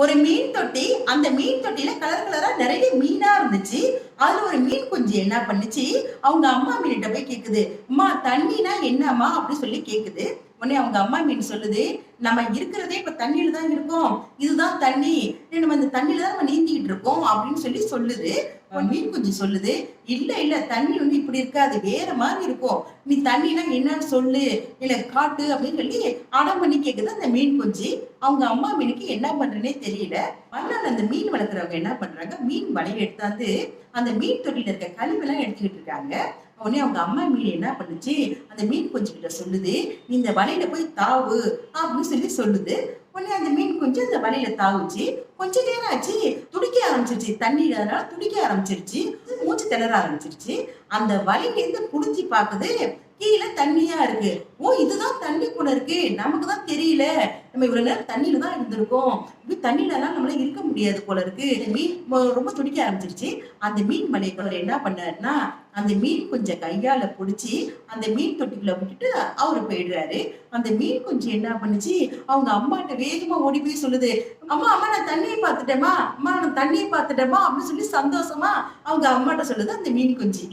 ஒரு மீன் தொட்டி அந்த மீன் தொட்டியில கலர் கலரா நிறைய மீனா இருந்துச்சு. அதுல ஒரு மீன் குஞ்சு என்ன பண்ணுச்சு? அவங்க அம்மா மீன்கிட்ட போய் கேக்குது. அம்மா தண்ணினா என்னம்மா? அப்படின்னு சொல்லி கேக்குது. உடனே அவங்க அம்மா மீன் சொல்லுது நம்ம இருக்கிறதே இப்ப தண்ணியில தான் இருக்கோம். இதுதான் தண்ணி. நம்ம இந்த தண்ணியில தான் நம்ம நீந்திக்கிட்டு இருக்கோம். அப்படின்னு சொல்லி சொல்லுது. மீன் குஞ்சு சொல்லுது இல்ல இல்ல தண்ணி வந்து இப்படி இருக்காது. வேற மாதிரி இருக்கும். நீ தண்ணினா என்னன்னு சொல்லு. இல்ல காட்டு. அப்படின்னு சொல்லி அடம் பண்ணி கேக்குது அந்த மீன் குஞ்சு. அவங்க அம்மா மீனுக்கு என்ன பண்றேன்னே தெரியல. அதனால அந்த மீன் வளர்க்குறவங்க என்ன பண்றாங்க? மீன் வலையை எடுத்தாந்து அந்த மீன் தொட்டியில் இருக்க கழிவெல்லாம் எடுத்துக்கிட்டு இருக்காங்க. உடனே அவங்க அம்மா மீன் என்ன பண்ணுச்சு? அந்த மீன் குஞ்சு கிட்ட சொல்லுது நீ இந்த வலையில போய் தாவு அப்படின்னு சொல்லி சொல்லுது. உடனே அந்த மீன் குஞ்சு அந்த வலையில தாவுச்சு. கொஞ்ச நேரம் ஆச்சு துடிக்க ஆரம்பிச்சிருச்சு. தண்ணி அதனால துடிக்க ஆரம்பிச்சிருச்சு. மூச்சு திணற ஆரம்பிச்சிருச்சு. அந்த வலையிலேருந்து புடிஞ்சு பார்க்குது கீழே தண்ணியா இருக்கு. ஓ இதுதான் தண்ணி கூட இருக்கு. நமக்கு தான் தெரியல. நம்ம இவ்வளவு நேரம் தண்ணியில தான் இருந்திருக்கோம். இப்படி தண்ணியில எல்லாம் நம்மளால இருக்க முடியாது போல இருக்கு. மீன் ரொம்ப துடிக்க ஆரம்பிச்சிருச்சு. அந்த மீன் மலைக்குள்ள என்ன பண்ணாருன்னா அந்த மீன் கொஞ்சம் கையால பிடிச்சி அந்த மீன் தொட்டிக்குள்ள விட்டுட்டு அவரு போயிடுறாரு. அந்த மீன் குஞ்சு என்ன பண்ணுச்சு அவங்க அம்மாட்ட வேகமா ஓடி போய் சொல்லுது அம்மா அம்மா நான் தண்ணியை பார்த்துட்டேமா அம்மா நான் தண்ணியை பார்த்துட்டேமா அப்படின்னு சொல்லி சந்தோஷமா அவங்க அம்மாட்ட சொல்லுது அந்த மீன் குஞ்சு.